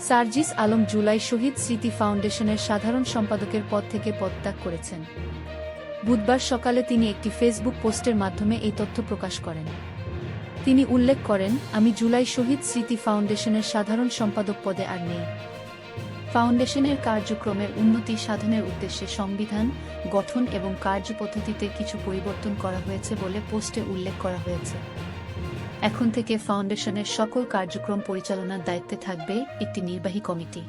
সার্জিস আলম জুলাই শহীদ স্মৃতি ফাউন্ডেশনের সাধারণ সম্পাদকের পদ থেকে পদত্যাগ করেছেন। বুধবার সকালে তিনি একটি ফেসবুক পোস্টের মাধ্যমে এই তথ্য প্রকাশ করেন। তিনি উল্লেখ করেন, আমি জুলাই শহীদ স্মৃতি ফাউন্ডেশনের সাধারণ সম্পাদক পদে আর নেই। ফাউন্ডেশনের কার্যক্রমের উন্নতি সাধনের উদ্দেশ্যে সংবিধান, গঠন এবং কার্যপদ্ধতিতে কিছু পরিবর্তন করা হয়েছে বলে পোস্টে উল্লেখ করা হয়েছে। এখন থেকে ফাউন্ডেশনের সকল কার্যক্রম পরিচালনার দায়িত্বে থাকবে একটি নির্বাহী কমিটি।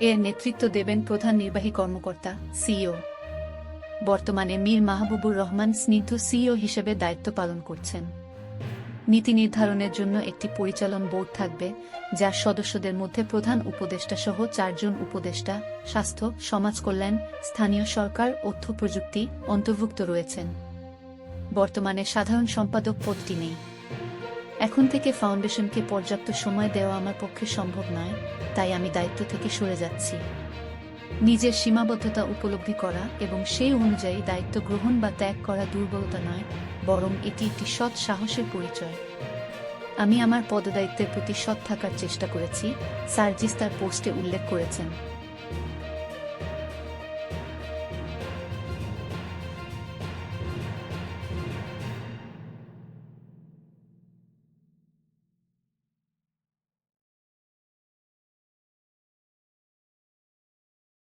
এর নেতৃত্ব দেবেন প্রধান নির্বাহী কর্মকর্তা, সিইও। বর্তমানে মীর মাহবুবুর রহমান স্নিগ্ধ সিইও হিসেবে দায়িত্ব পালন করছেন। নীতি নির্ধারণের জন্য একটি পরিচালন বোর্ড থাকবে যার সদস্যদের মধ্যে প্রধান উপদেষ্টা সহ চারজন উপদেষ্টা, স্বাস্থ্য সমাজ কল্যাণ স্থানীয় সরকার তথ্য প্রযুক্তি অন্তর্ভুক্ত রয়েছেন। বর্তমানে সাধারণ সম্পাদক পদটি নেই। এখন থেকে ফাউন্ডেশনকে পর্যাপ্ত সময় দেওয়া আমার পক্ষে সম্ভব নয়, তাই আমি দায়িত্ব থেকে সরে যাচ্ছি। নিজের সীমাবদ্ধতা উপলব্ধি করা এবং সেই অনুযায়ী দায়িত্ব গ্রহণ বা ত্যাগ করা দুর্বলতা নয়, বরং এটি একটি সৎ সাহসের পরিচয়। আমি আমার পদদায়িত্বের প্রতি সৎ থাকার চেষ্টা করেছি, সার্জিস তার পোস্টে উল্লেখ করেছেন।